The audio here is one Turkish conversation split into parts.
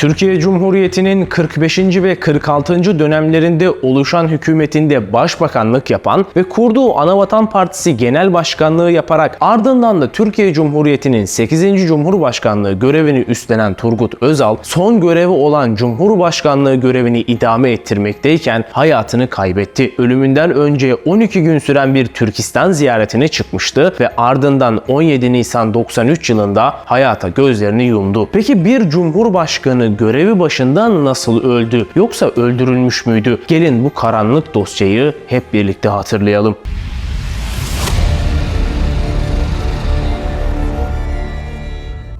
Türkiye Cumhuriyeti'nin 45. ve 46. dönemlerinde oluşan hükümetinde başbakanlık yapan ve kurduğu Anavatan Partisi Genel Başkanlığı yaparak ardından da Türkiye Cumhuriyeti'nin 8. Cumhurbaşkanlığı görevini üstlenen Turgut Özal, son görevi olan Cumhurbaşkanlığı görevini idame ettirmekteyken hayatını kaybetti. Ölümünden önce 12 gün süren bir Türkistan ziyaretine çıkmıştı ve ardından 17 Nisan 93 yılında hayata gözlerini yumdu. Peki bir Cumhurbaşkanı görevi başından nasıl öldü? Yoksa öldürülmüş müydü? Gelin bu karanlık dosyayı hep birlikte hatırlayalım.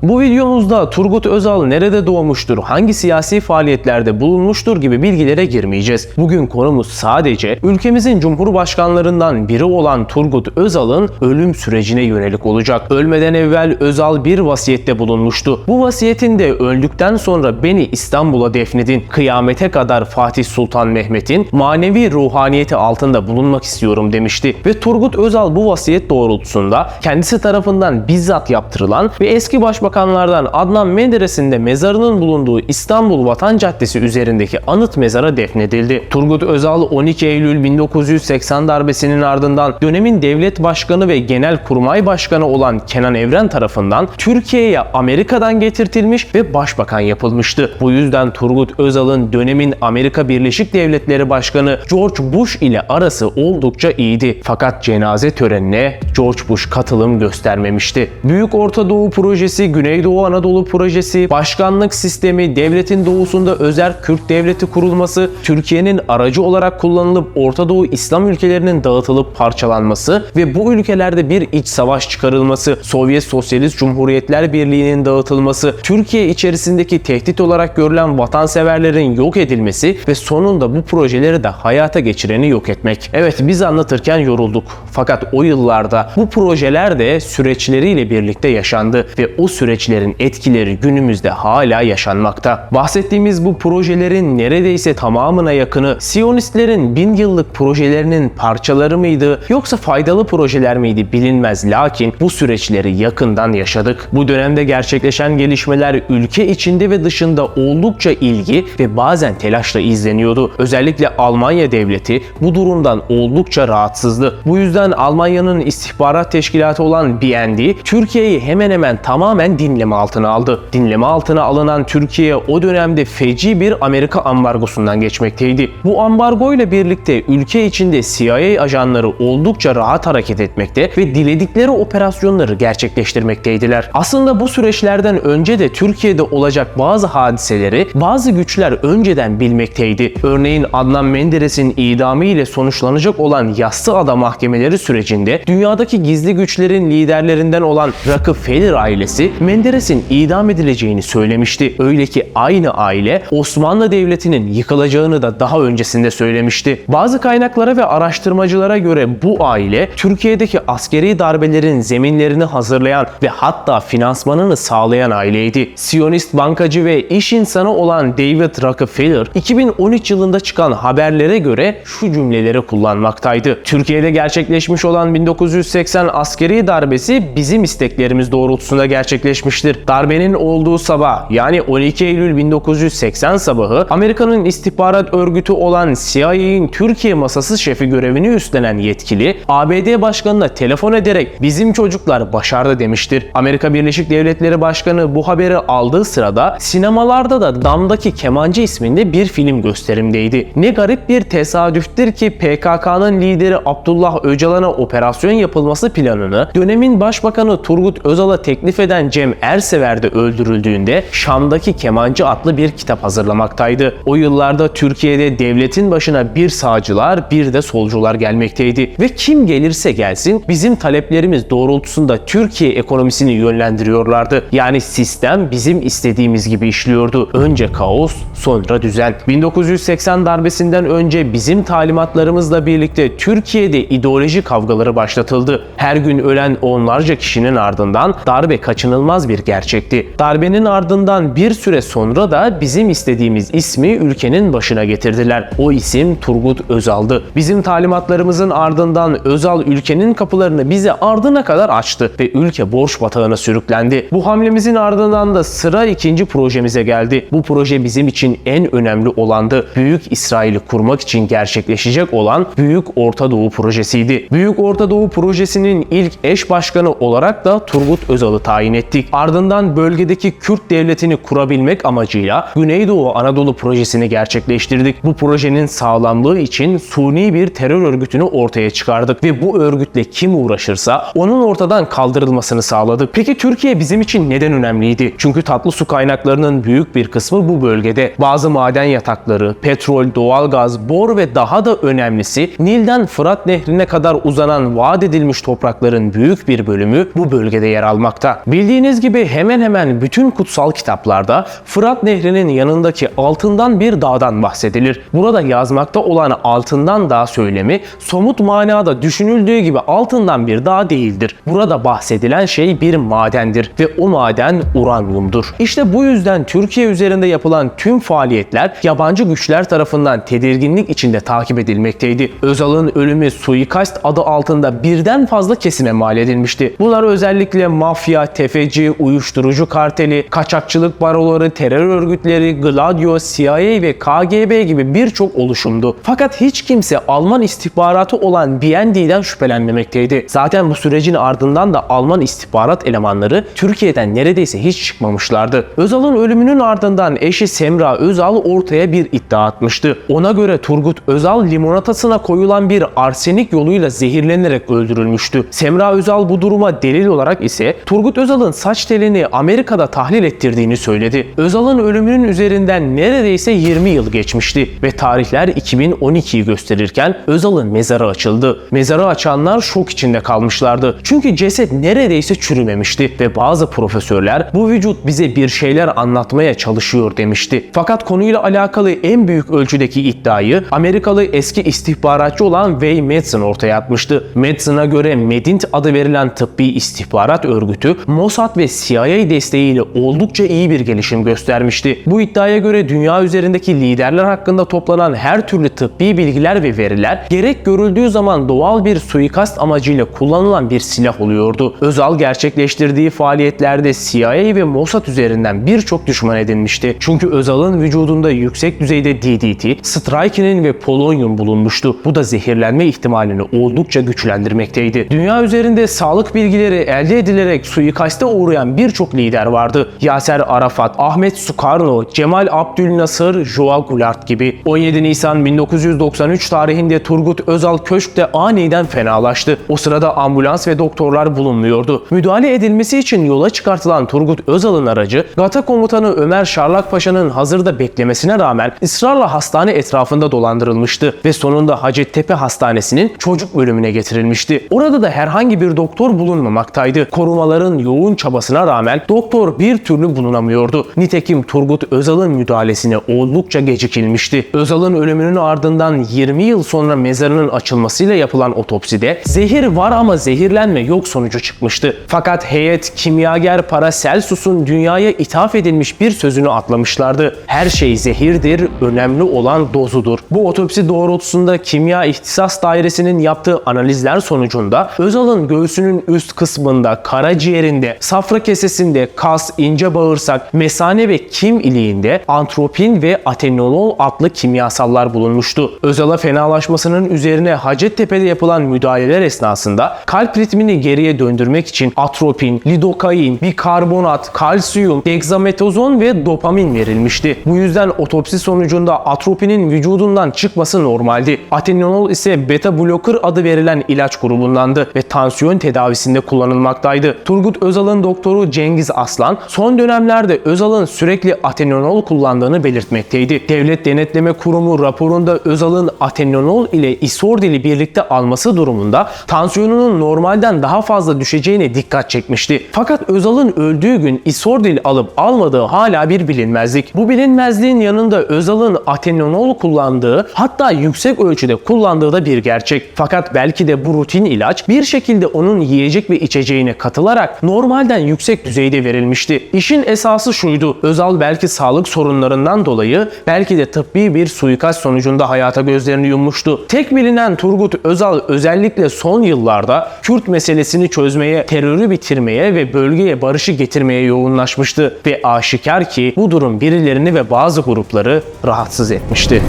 Bu videomuzda Turgut Özal nerede doğmuştur, hangi siyasi faaliyetlerde bulunmuştur gibi bilgilere girmeyeceğiz. Bugün konumuz sadece ülkemizin cumhurbaşkanlarından biri olan Turgut Özal'ın ölüm sürecine yönelik olacak. Ölmeden evvel Özal bir vasiyette bulunmuştu. Bu vasiyetinde öldükten sonra beni İstanbul'a defnedin, kıyamete kadar Fatih Sultan Mehmet'in manevi ruhaniyeti altında bulunmak istiyorum demişti. Ve Turgut Özal bu vasiyet doğrultusunda kendisi tarafından bizzat yaptırılan ve eski başbakan Başbakanlardan Adnan Menderes'in de mezarının bulunduğu İstanbul Vatan Caddesi üzerindeki anıt mezara defnedildi. Turgut Özal 12 Eylül 1980 darbesinin ardından dönemin devlet başkanı ve genel kurmay başkanı olan Kenan Evren tarafından Türkiye'ye Amerika'dan getirtilmiş ve başbakan yapılmıştı. Bu yüzden Turgut Özal'ın dönemin Amerika Birleşik Devletleri Başkanı George Bush ile arası oldukça iyiydi. Fakat cenaze törenine George Bush katılım göstermemişti. Büyük Orta Doğu Projesi Güneydoğu Anadolu Projesi, başkanlık sistemi, devletin doğusunda özel Kürt devleti kurulması, Türkiye'nin aracı olarak kullanılıp Orta Doğu İslam ülkelerinin dağıtılıp parçalanması ve bu ülkelerde bir iç savaş çıkarılması, Sovyet Sosyalist Cumhuriyetler Birliği'nin dağıtılması, Türkiye içerisindeki tehdit olarak görülen vatanseverlerin yok edilmesi ve sonunda bu projeleri de hayata geçireni yok etmek. Evet biz anlatırken yorulduk. Fakat o yıllarda bu projeler de süreçleriyle birlikte yaşandı ve o süreçlerin etkileri günümüzde hala yaşanmakta. Bahsettiğimiz bu projelerin neredeyse tamamına yakını Siyonistlerin bin yıllık projelerinin parçaları mıydı yoksa faydalı projeler miydi bilinmez lakin bu süreçleri yakından yaşadık. Bu dönemde gerçekleşen gelişmeler ülke içinde ve dışında oldukça ilgi ve bazen telaşla izleniyordu. Özellikle Almanya devleti bu durumdan oldukça rahatsızdı. Bu yüzden Almanya'nın istihbarat teşkilatı olan BND Türkiye'yi hemen hemen tamamen dinleme altına aldı. Dinleme altına alınan Türkiye o dönemde feci bir Amerika ambargosundan geçmekteydi. Bu ambargo ile birlikte ülke içinde CIA ajanları oldukça rahat hareket etmekte ve diledikleri operasyonları gerçekleştirmekteydiler. Aslında bu süreçlerden önce de Türkiye'de olacak bazı hadiseleri bazı güçler önceden bilmekteydi. Örneğin Adnan Menderes'in idamı ile sonuçlanacak olan yassı ada mahkemeleri sürecinde dünyadaki gizli güçlerin liderlerinden olan Rockefeller ailesi Menderes'in idam edileceğini söylemişti. Öyle ki aynı aile Osmanlı Devleti'nin yıkılacağını da daha öncesinde söylemişti. Bazı kaynaklara ve araştırmacılara göre bu aile Türkiye'deki askeri darbelerin zeminlerini hazırlayan ve hatta finansmanını sağlayan aileydi. Siyonist bankacı ve iş insanı olan David Rockefeller 2013 yılında çıkan haberlere göre şu cümleleri kullanmaktaydı. Türkiye'de gerçekleşmiş olan 1980 askeri darbesi bizim isteklerimiz doğrultusunda gerçekleşmiştir. Darbenin olduğu sabah yani 12 Eylül 1980 sabahı Amerika'nın istihbarat örgütü olan CIA'in Türkiye masası şefi görevini üstlenen yetkili ABD başkanına telefon ederek bizim çocuklar başardı demiştir. Amerika Birleşik Devletleri Başkanı bu haberi aldığı sırada sinemalarda da Damdaki Kemancı isminde bir film gösterimdeydi. Ne garip bir tesadüftür ki PKK'nın lideri Abdullah Öcalan'a operasyon yapılması planını dönemin başbakanı Turgut Özal'a teklif eden Cem Ersever de öldürüldüğünde Şam'daki Kemancı adlı bir kitap hazırlamaktaydı. O yıllarda Türkiye'de devletin başına bir sağcılar bir de solcular gelmekteydi ve kim gelirse gelsin bizim taleplerimiz doğrultusunda Türkiye ekonomisini yönlendiriyorlardı. Yani sistem bizim istediğimiz gibi işliyordu. Önce kaos, sonra düzen. 1980 darbesinden önce bizim talimatlarımızla birlikte Türkiye'de ideoloji kavgaları başlatıldı. Her gün ölen onlarca kişinin ardından darbe kaçınılmaz kaçınılmaz bir gerçekti. Darbenin ardından bir süre sonra da bizim istediğimiz ismi ülkenin başına getirdiler. O isim Turgut Özal'dı. Bizim talimatlarımızın ardından Özal ülkenin kapılarını bize ardına kadar açtı ve ülke borç batağına sürüklendi. Bu hamlemizin ardından da sıra ikinci projemize geldi. Bu proje bizim için en önemli olandı. Büyük İsrail'i kurmak için gerçekleşecek olan Büyük Orta Doğu projesiydi. Büyük Orta Doğu projesinin ilk eş başkanı olarak da Turgut Özal'ı tayin ettik. Ardından bölgedeki Kürt devletini kurabilmek amacıyla Güneydoğu Anadolu projesini gerçekleştirdik. Bu projenin sağlamlığı için suni bir terör örgütünü ortaya çıkardık ve bu örgütle kim uğraşırsa onun ortadan kaldırılmasını sağladık. Peki Türkiye bizim için neden önemliydi? Çünkü tatlı su kaynaklarının büyük bir kısmı bu bölgede. Bazı maden yatakları, petrol, doğalgaz, bor ve daha da önemlisi Nil'den Fırat Nehri'ne kadar uzanan vaat edilmiş toprakların büyük bir bölümü bu bölgede yer almakta. Bildiğiniz gibi hemen hemen bütün kutsal kitaplarda Fırat Nehri'nin yanındaki altından bir dağdan bahsedilir. Burada yazmakta olan altından dağ söylemi somut manada düşünüldüğü gibi altından bir dağ değildir. Burada bahsedilen şey bir madendir ve o maden uranyumdur. İşte bu yüzden Türkiye üzerinde yapılan tüm faaliyetler yabancı güçler tarafından tedirginlik içinde takip edilmekteydi. Özal'ın ölümü suikast adı altında birden fazla kesime mal edilmişti. Bunlar özellikle mafya, tefeci, uyuşturucu karteli, kaçakçılık baroları, terör örgütleri, Gladio, CIA ve KGB gibi birçok oluşumdu. Fakat hiç kimse Alman istihbaratı olan BND'den şüphelenmemekteydi. Zaten bu sürecin ardından da Alman istihbarat elemanları Türkiye'den neredeyse hiç çıkmamışlardı. Özal'ın ölümünün ardından eşi Semra Özal ortaya bir iddia atmıştı. Ona göre Turgut Özal limonatasına koyulan bir arsenik yoluyla zehirlenerek öldürülmüştü. Semra Özal bu duruma delil olarak ise Turgut Özal'ın saç telini Amerika'da tahlil ettirdiğini söyledi. Özal'ın ölümünün üzerinden neredeyse 20 yıl geçmişti ve tarihler 2012'yi gösterirken Özal'ın mezarı açıldı. Mezarı açanlar şok içinde kalmışlardı. Çünkü ceset neredeyse çürümemişti ve bazı profesörler bu vücut bize bir şeyler anlatmaya çalışıyor demişti. Fakat konuyla alakalı en büyük ölçüdeki iddiayı Amerikalı eski istihbaratçı olan Way Madsen ortaya atmıştı. Madsen'a göre Medint adı verilen tıbbi istihbarat örgütü Mossad ve CIA desteğiyle oldukça iyi bir gelişim göstermişti. Bu iddiaya göre dünya üzerindeki liderler hakkında toplanan her türlü tıbbi bilgiler ve veriler gerek görüldüğü zaman doğal bir suikast amacıyla kullanılan bir silah oluyordu. Özal gerçekleştirdiği faaliyetlerde CIA ve Mossad üzerinden birçok düşman edinmişti. Çünkü Özal'ın vücudunda yüksek düzeyde DDT, strychnine ve polonyum bulunmuştu. Bu da zehirlenme ihtimalini oldukça güçlendirmekteydi. Dünya üzerinde sağlık bilgileri elde edilerek suikaste uğrayan birçok lider vardı. Yaser Arafat, Ahmet Sukarno, Cemal Abdülnasır, Joao Goulart gibi. 17 Nisan 1993 tarihinde Turgut Özal köşkte aniden fenalaştı. O sırada ambulans ve doktorlar bulunmuyordu. Müdahale edilmesi için yola çıkartılan Turgut Özal'ın aracı, Gata komutanı Ömer Şarlak Paşa'nın hazırda beklemesine rağmen ısrarla hastane etrafında dolandırılmıştı ve sonunda Hacettepe Hastanesi'nin çocuk bölümüne getirilmişti. Orada da herhangi bir doktor bulunmamaktaydı. Korumaların yoğun çabasına rağmen doktor bir türlü bulunamıyordu. Nitekim Turgut Özal'ın müdahalesine oldukça gecikilmişti. Özal'ın ölümünün ardından 20 yıl sonra mezarının açılmasıyla yapılan otopside zehir var ama zehirlenme yok sonucu çıkmıştı. Fakat heyet kimyager Paracelsus'un dünyaya ithaf edilmiş bir sözünü atlamışlardı. Her şey zehirdir, önemli olan dozudur. Bu otopsi doğrultusunda kimya ihtisas dairesinin yaptığı analizler sonucunda Özal'ın göğsünün üst kısmında, karaciğerinde, safra kesesinde, kas, ince bağırsak, mesane ve kim iliğinde antropin ve atenolol adlı kimyasallar bulunmuştu. Özal'a fenalaşmasının üzerine Hacettepe'de yapılan müdahaleler esnasında kalp ritmini geriye döndürmek için atropin, lidokain, bikarbonat, kalsiyum, dexametazon ve dopamin verilmişti. Bu yüzden otopsi sonucunda atropinin vücudundan çıkması normaldi. Atenolol ise beta blocker adı verilen ilaç grubundandı ve tansiyon tedavisinde kullanılmaktaydı. Turgut Özal'ın doktoru Cengiz Aslan son dönemlerde Özal'ın sürekli atenolol kullandığını belirtmekteydi. Devlet Denetleme Kurumu raporunda Özal'ın atenolol ile isordili birlikte alması durumunda tansiyonunun normalden daha fazla düşeceğine dikkat çekmişti. Fakat Özal'ın öldüğü gün isordil alıp almadığı hala bir bilinmezlik. Bu bilinmezliğin yanında Özal'ın atenolol kullandığı hatta yüksek ölçüde kullandığı da bir gerçek. Fakat belki de bu rutin ilaç bir şekilde onun yiyecek ve içeceğine katılarak normalden yüksek düzeyde verilmişti. İşin esası şuydu. Özal belki sağlık sorunlarından dolayı belki de tıbbi bir suikast sonucunda hayata gözlerini yummuştu. Tek bilinen Turgut Özal özellikle son yıllarda Kürt meselesini çözmeye, terörü bitirmeye ve bölgeye barışı getirmeye yoğunlaşmıştı ve aşikar ki bu durum birilerini ve bazı grupları rahatsız etmişti.